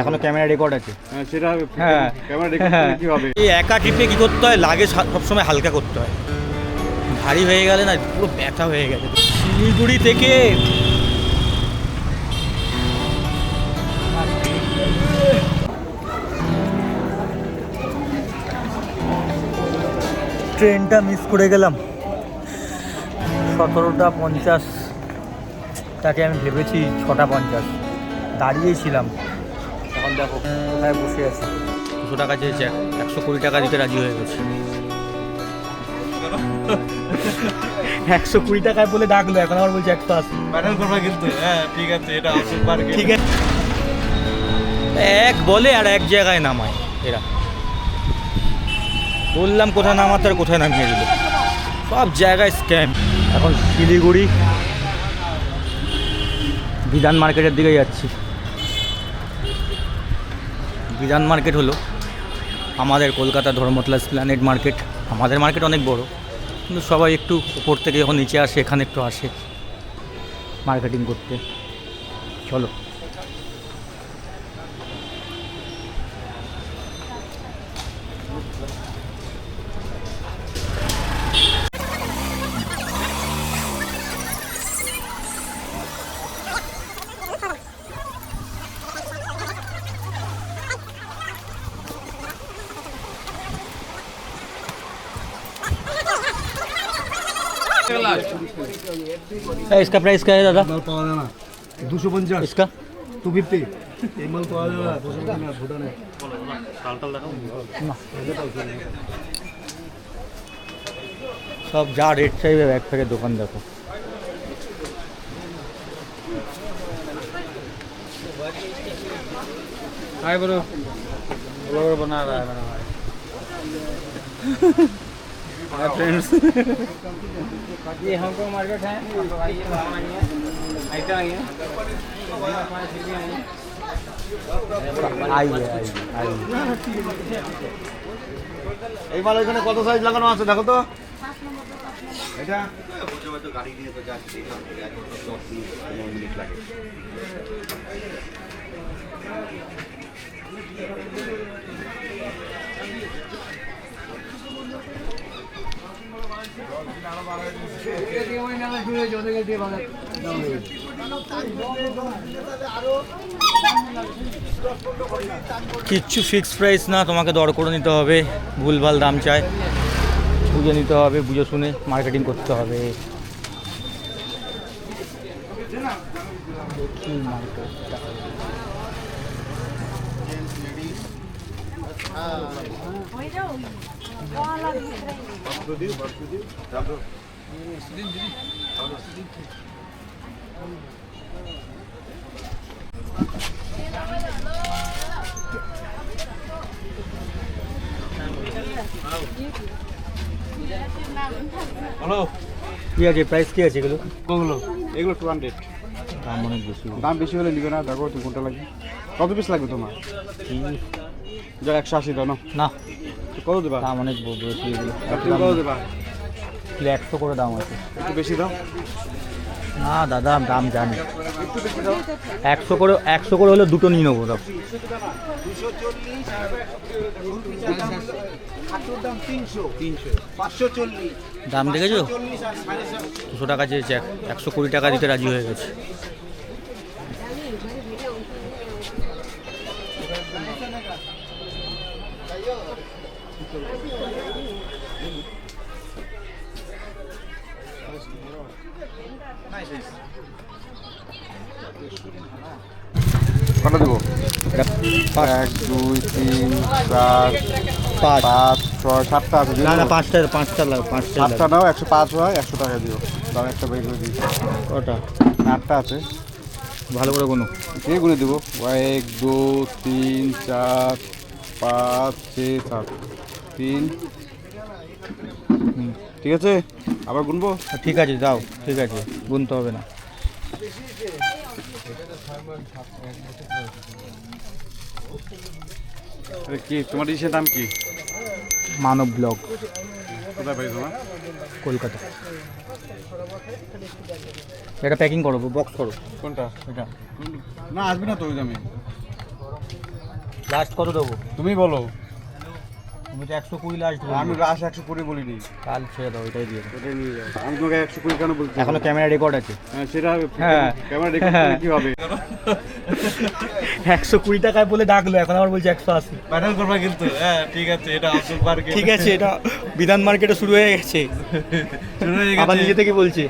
এখনও camera record আছে। হ্যাঁ সেটা হ্যাঁ। ক্যামেরা রেকর্ড কি হবে? এই একা ট্রিপে কী করতে হয়? লাগে সবসময় হালকা করতে হয়। ভারী হয়ে গেলে না পুরো ব্যথা হয়ে গেছে। শিলিগুড়ি থেকে ট্রেনটা মিস করে গেলাম। সতেরোটা পঞ্চাশ। তাকে আমি ভেবেছি ছটা পঞ্চাশ। দাঁড়িয়েছিলাম। এখন দেখো কোথায় বসে আছি। দুশো টাকা চেয়েছে একশো কুড়ি টাকা দিতে রাজি হয়ে গেছে। একশো কুড়ি টাকায় বলে ডাকলো এখন আবার বলছে একশো আশি ব্যাটেল করবা কিন্তু হ্যাঁ ঠিক আছে এটা ঠিক আছে। এক বলে আর এক জায়গায় নামায় এরা। বললাম কোথায় নামাতে আর কোথায় নামিয়ে দিল। সব জায়গায় স্ক্যাম এখন শিলিগুড়ি বিধান মার্কেটের দিকে যাচ্ছি। বিধান মার্কেট হলো আমাদের কলকাতা ধর্মতলা প্ল্যানেট মার্কেট। আমাদের মার্কেট অনেক বড়, কিন্তু সবাই একটু উপর থেকে যখন নিচে আসে, এখানে একটু আসে। মার্কেটিং করতে। চলো। इसका प्राइस क्या है दादा মাল পাওয়া যায় না দুশো পঞ্চাশ इसका টু ফিফটি এই মাল পাওয়া যাবে না দুশো পঞ্চাশ না ভুটানে সব যা রেট চাইবে ব্যাগ থেকে দোকান দেখো हाय ब्रो ब्लॉगर बना रहा है मेरा भाई हाय फ्रेंड्स ये हांगकांग मार्केट है ऐसा आइए आइए आइए आइए এই মাল এখানে কত সাইজ লাগানো আছে দেখো তো এটা কিচ্ছু ফিক্সড প্রাইস না তোমাকে দর করে নিতে হবে ভুলভাল দাম চায় বুঝে নিতে হবে বুঝে শুনে মার্কেটিং করতে হবে। দেখি মার্কেটটা হ্যালো কি আছে? প্রাইস কি আছে এগুলো? কোনগুলো এগুলো টু হান্ড্রেড দাম অনেক বেশি। দাম বেশি হলে নিবে না দেখো তুমি কোনটা লাগবে কত পিস লাগবে তোমার? যা একশো আশি দাও না। কত দেবা? দাম অনেক বেশি এগুলো কত দেবা? কিলো একশো করে দাম আছে। একটু বেশি দাও। না দাদা দাম জানি। একশো করে একশো করে হলে দুটো নিয়ে নেব দাও। দাম দেখেছ? দুশো টাকা চেয়েছে এক- একশো কুড়ি টাকা দিতে রাজি হয়ে গেছে। কটা দেবো এক দুই তিন চার পাঁচ। পাঁচ ছয় সাতটা আছে না না পাঁচটা পাঁচটা লাগবে পাঁচটা সাতটা নাও একশো পাঁচ হয় একশো টাকা দিও। দাম একটা বের করে দিই। ওটা। আটটা আছে। ভালো করে কোনো কে গুনে দেবো। এক দু তিন চার পাঁচ ছয় সাত তিন। ঠিক আছে? আবার গুনবো? ঠিক আছে যাও ঠিক আছে গুনতে হবে না। কি তোমার ইসের দাম কি? মানব ব্লগ। কোথায় পাই তোমার কলকাতা। এটা প্যাকিং করো বক্স করো। কোনটা? এটা। না আসবে না তো ওই দামে লাস্ট কত দেবো? তুমি বলো। তো একশো কুড়ি লাস্ট আমি একশো কুড়ি বলিনি। কাল ছেড়ে দাও দিয়ে ওটাই নিয়ে যাও। আমি তোমাকে একশো কুড়ি কেন বলছি? এখনও ক্যামেরা রেকর্ড আছে। হ্যাঁ সেটা হ্যাঁ। ক্যামেরা রেকর্ড হ্যাঁ। কি হবে? একশো কুড়ি টাকায় বলে ডাকলো এখন আবার বলছে একশো আশি। করবা কিন্তু। হ্যাঁ ঠিক আছে এটা আব্দুল পার্কে ঠিক আছে এটা বিধান মার্কেটে শুরু হয়ে গেছে। শুরু হয়ে আবার নিজে থেকে বলছে।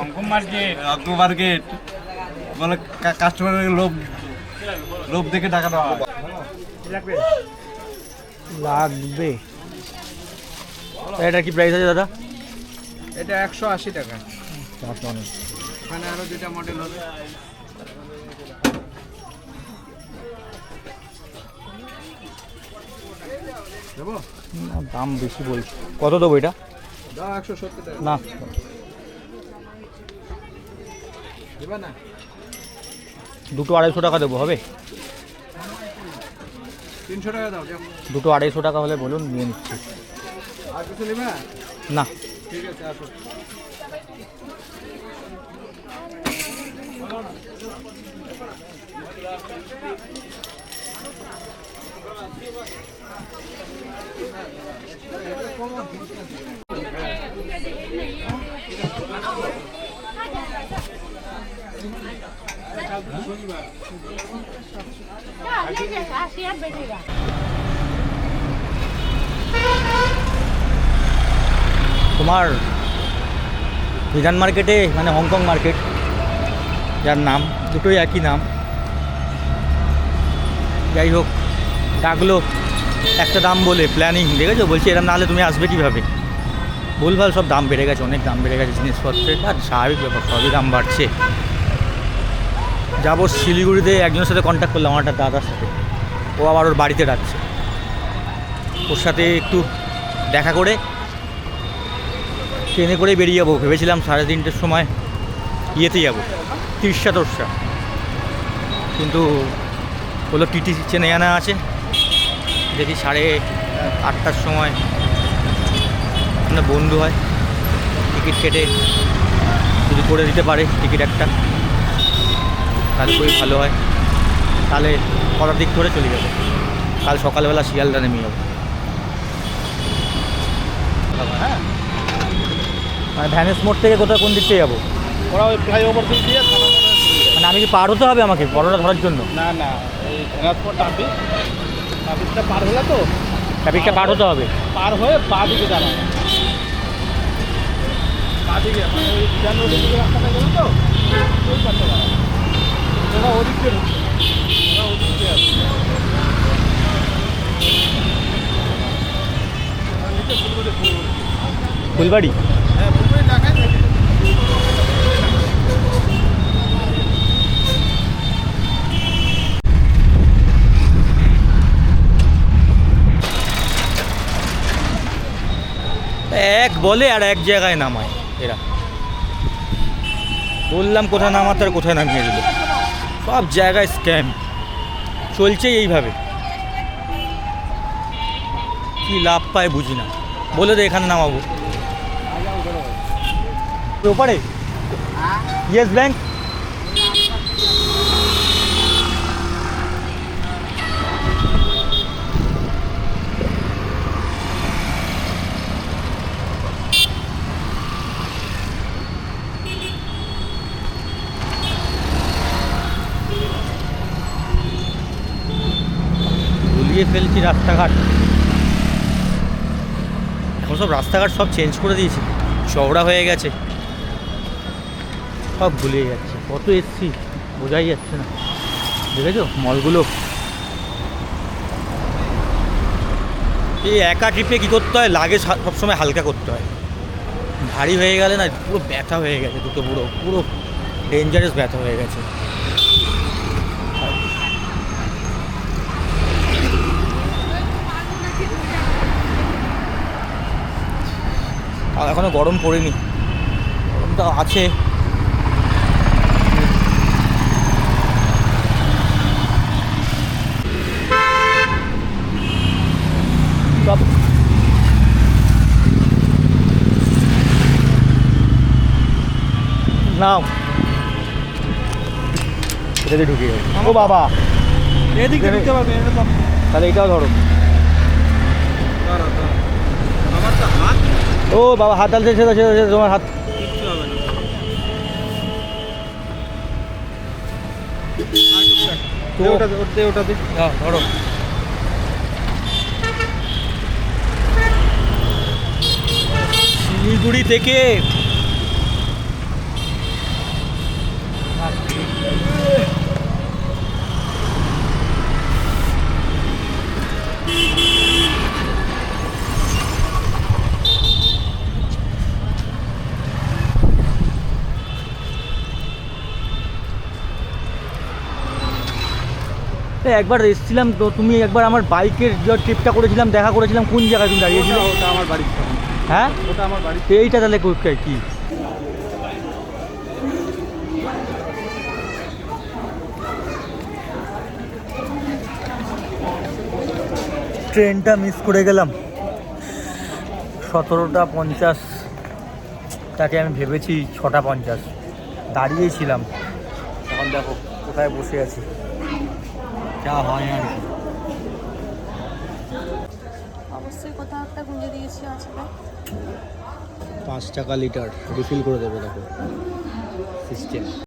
Hong Kong market. হংকং মার্কেট বলে কাস্টমারের লোভ লোভ দেখে টাকা দেওয়া হয়। লাগবে। এটা কি প্রাইস আছে দাদা? এটা একশো আশি টাকা। অনেক আরও দুটা মডেল হবে। দেবো? না, দাম বেশি বলছি। কত দেবো এটা? না? দুটো আড়াইশো টাকা দেবো হবে? তিনশো টাকা দাও যাও। দুটো আড়াইশো টাকা হলে বলুন নিয়ে নিচ্ছি। আর কিছু নেবে? না। না ঠিক আছে আসো। ले তোমার বিধান মার্কেটে মানে হংকং মার্কেট, যার নাম, দুটোই একই নাম। যাই হোক, ডাকলো একটা দাম বলে প্ল্যানিং দেখেছ? বলছি এরকম নাহলে তুমি আসবে কীভাবে? ভুলভাল সব দাম বেড়ে গেছে, অনেক দাম বেড়ে গেছে জিনিসপত্রের। আর স্বাভাবিক ব্যাপার, সবই দাম বাড়ছে। যাব শিলিগুড়িতে, একজনের সাথে কন্ট্যাক্ট করলাম, আমার একটা দাদার সাথে। ও আবার ওর বাড়িতে ডাকছে। ওর সাথে একটু দেখা করে, ট্রেনে করে বেরিয়ে যাব। ভেবেছিলাম সাড়ে তিনটের সময় ইয়েতে যাব, তিরিশা তোরসা। কিন্তু হলো টিটি চেনে আনা আছে। দেখি সাড়ে আটটার সময় বন্ধু হয়, টিকিট কেটে যদি করে দিতে পারে, টিকিট একটা। তাহলে খুবই ভালো হয়। তাহলে কটার দিক ধরে চলে যাব। কাল সকালবেলা শিয়ালদা নেমে যাব। হ্যাঁ। মানে ভ্যানেস মোড় থেকে কোথাও কোন দিক থেকে যাব? ওরা ওই ফ্লাইওভার দিয়ে দিয়ে মানে আমি কি পার হতে হবে আমাকে বড়টা ধরার জন্য? না না এই ট্রাফিক ট্রাফিকটা পার হলে তো ট্রাফিকটা পার হতে হবে? পার হয়ে পা দিকে দাঁড়ায় পা দিকে মানে ওই বিধান রোডের দিকে রাস্তাটা গেল তো ওই পাশে দাঁড়ায় ওরা ওদিক ওরা ওদিক ফুলবাড়ি, হ্যাঁ ফুলবাড়ি এক বলে আর এক জায়গায় নামায় এরা। বললাম কোথায় নামাতে আর কোথায় নামিয়ে দিল সব জায়গায় স্ক্যাম চলছে এইভাবে। কি লাভ পায় বুঝি না। বলে দে, এখানে নামাবো। ওপারে? ইয়েস ব্যাংক গুলিয়ে ফেলছি রাস্তাঘাট। এখন সব রাস্তাঘাট সব চেঞ্জ করে দিয়েছে। চওড়া হয়ে গেছে। সব ভুলিয়ে যাচ্ছে। কত এসছি, বোঝাই যাচ্ছে না। দেখেছ? মলগুলো এই একা ট্রিপে কী করতে হয়? লাগে সবসময় হালকা করতে হয়। ভারী হয়ে গেলে না, পুরো ব্যথা হয়ে গেছে দুটো পুরো পুরো ডেঞ্জারাস ব্যথা হয়ে গেছে। আর এখনও গরম পড়েনি। গরমটা আছে। নাও। এটাতে ঢুকে গেছে ও বাবা। এদিকে ঢুকতে পারবে তাহলে এটাও ধরো। ধরো, ধরো। আমার তো হাত ও বাবা হাত ডালতে ছেড়ে ছেড়ে তোমার হাত। হ্যাঁ, ধরো। শিলিগুড়ি থেকে একবার এসেছিলাম তো তুমি একবার আমার বাইকের যে ট্রিপটা করেছিলাম দেখা করেছিলাম কোন জায়গায় তুমি দাঁড়িয়েছিলে? ওটা আমার বাড়ি হ্যাঁ? ওটা আমার বাড়ি এইটা তাহলে কি? ট্রেনটা মিস করে গেলাম। সতেরোটা পঞ্চাশ তাকে আমি ভেবেছি ছটা পঞ্চাশ। দাঁড়িয়েছিলাম। এখন দেখো কোথায় বসে আছি। যা হয় আর কি। অবশ্যই কোথাও একটা গুঁজে দিয়েছি আজকে। পাঁচ টাকা লিটার রিফিল করে দেবো দেখো। সিস্টেম